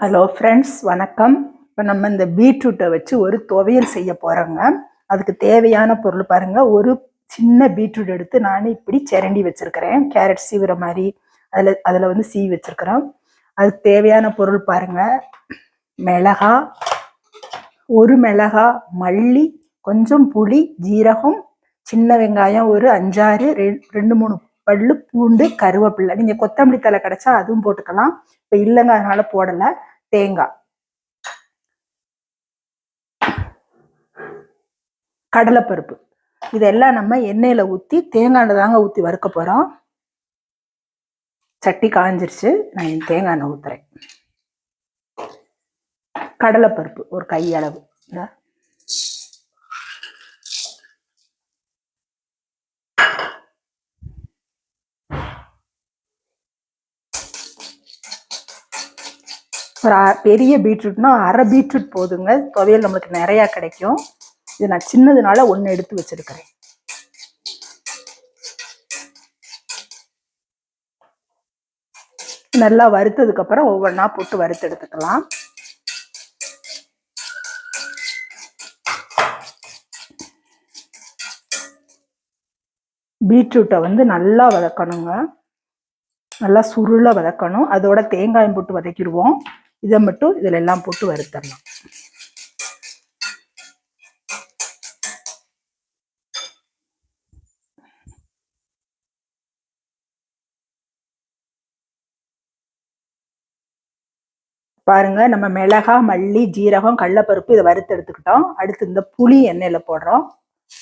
Hello friends வணக்கம். இப்போ நம்ம இந்த பீட்ரூட்டை வச்சு ஒரு துவையல் செய்ய போகிறோங்க அதுக்கு தேவையான பொருள் பாருங்கள் ஒரு சின்ன பீட்ரூட் எடுத்து நான் இப்படி சிரண்டி வச்சுருக்கிறேன். கேரட் சீவுற மாதிரி. அதில் அதில் வந்து சீவி வச்சுருக்கிறோம். அதுக்கு தேவையான பொருள் பாருங்கள் மிளகா ஒரு மிளகா மல்லி கொஞ்சம் புளி ஜீரகம் சின்ன வெங்காயம் ஒரு அஞ்சாறு ரெ- ரெண்டு மூணு பல்லு பூண்டு கருவேப்பில்லை நீங்கள் கொத்தமல்லி தலை கிடச்சா அதுவும் போட்டுக்கலாம். இப்போ இல்லைங்க அதனால் போடலை. தேங்காய் கடலைப்பருப்பு. இதெல்லாம் நம்ம எண்ணெயில் ஊற்றி தேங்காய் தாங்க ஊற்றி வறுக்க போகிறோம் சட்டி காஞ்சிருச்சு. நான் என் தேங்காய் எண்ணெய் ஊற்றுறேன் கடலைப்பருப்பு ஒரு கையளவு ஒரு அ- பெரிய பீட்ரூட்னா அரை பீட்ரூட் போதுங்க. துவையல் நம்மளுக்கு நிறையா கிடைக்கும். இது நான் சின்னதுனால ஒன்று எடுத்து வச்சிருக்கிறேன். நல்லா வறுத்ததுக்கு அப்புறம் ஒவ்வொன்றா போட்டு வறுத்து எடுத்துக்கலாம். பீட்ரூட்டை வந்து நல்லா வதக்கணுங்க. நல்லா சுருளாக வதக்கணும். அதோட தேங்காயம் போட்டு வதக்கிடுவோம். இதை மட்டும் இதில் எல்லாம் போட்டு வறுத்தரலாம். பாருங்க நம்ம மிளகா மல்லி ஜீரகம் கடலப்பருப்பு இதை வறுத்து எடுத்துக்கிட்டோம். அடுத்து இந்த புளி எண்ணெயில் போடுறோம்.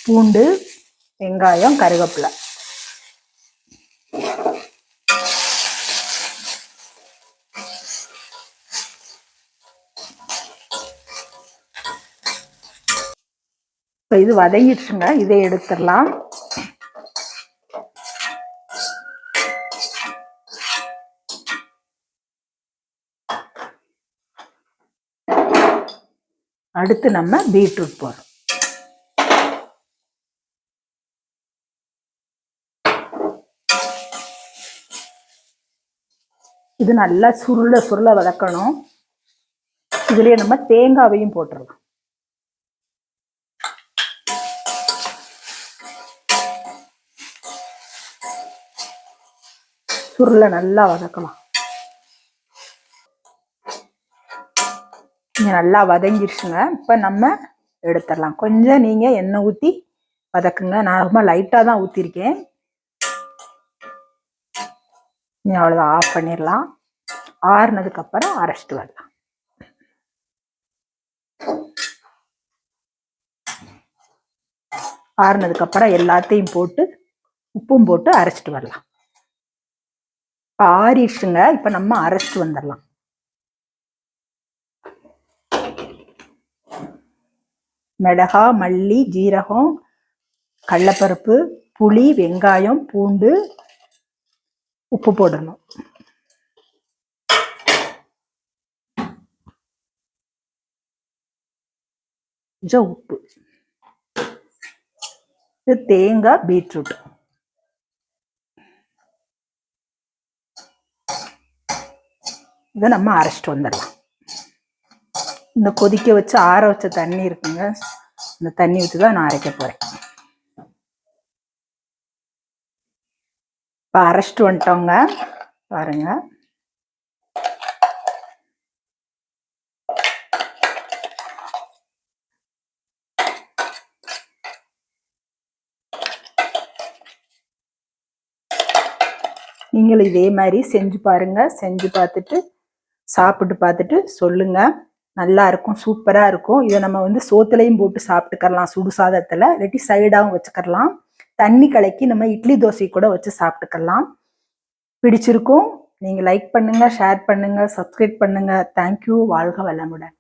பூண்டு வெங்காயம் கருவேப்பிலை. இப்போ இது வதங்கிடுச்சுங்க. இதை எடுத்துடலாம். அடுத்து நம்ம பீட்ரூட் போடுறோம். இது நல்லா சுருள சுருள வதக்கணும். இதுலயே நம்ம தேங்காவையும் போட்டுடலாம். சுருளை நல்லா வதக்கலாம் இங்கே நல்லா வதங்கிடுச்சுங்க இப்போ நம்ம எடுத்துடலாம். கொஞ்சம் நீங்கள் எண்ணெய் ஊற்றி வதக்குங்க. நான் ரொம்ப லைட்டாக தான் ஊற்றிருக்கேன் நீ அவ்வளோதான் ஆஃப் பண்ணிடலாம். ஆறுனதுக்கப்புறம் அரைச்சிட்டு வரலாம். ஆறுனதுக்கப்புறம் எல்லாத்தையும் போட்டு உப்பும் போட்டு அரைச்சிட்டு வரலாம். இப்போ ஆறிடுச்சுங்க இப்போ நம்ம அரைச்சிட்டு வந்துடலாம். மிளகா மல்லி ஜீரகம் கடலப்பருப்பு புளி வெங்காயம் பூண்டு உப்பு போடணும். கொஞ்சம் உப்பு. இது தேங்காய் பீட்ரூட் இதை நம்ம அரைச்சிட்டு வந்துடலாம். இந்த கொதிக்க வச்சு ஆற வச்ச தண்ணி இருக்குங்க. இந்த தண்ணி ஊற்றி தான் நான் அரைக்க போகிறேன் இப்போ அரைச்சிட்டு வந்துட்டோங்க. பாருங்க. நீங்களும் இதே மாதிரி செஞ்சு பாருங்க. செஞ்சு பார்த்துட்டு சாப்பிட்டு பார்த்துட்டு சொல்லுங்க. நல்லா இருக்கும் சூப்பராக இருக்கும். இதை நம்ம வந்து சோத்துலையும் போட்டு சாப்பிட்டுக்கலாம் சுடு சாதத்தில். இல்லாட்டி சைடாகவும் வச்சுக்கரலாம் தண்ணி கலக்கி நம்ம இட்லி தோசை கூட வச்சு சாப்பிட்டுக்கலாம் பிடிச்சிருக்கும். நீங்கள் லைக் பண்ணுங்கள் ஷேர் பண்ணுங்கள் சப்ஸ்கிரைப் பண்ணுங்கள் தேங்க்யூ வாழ்க வளமுடன்.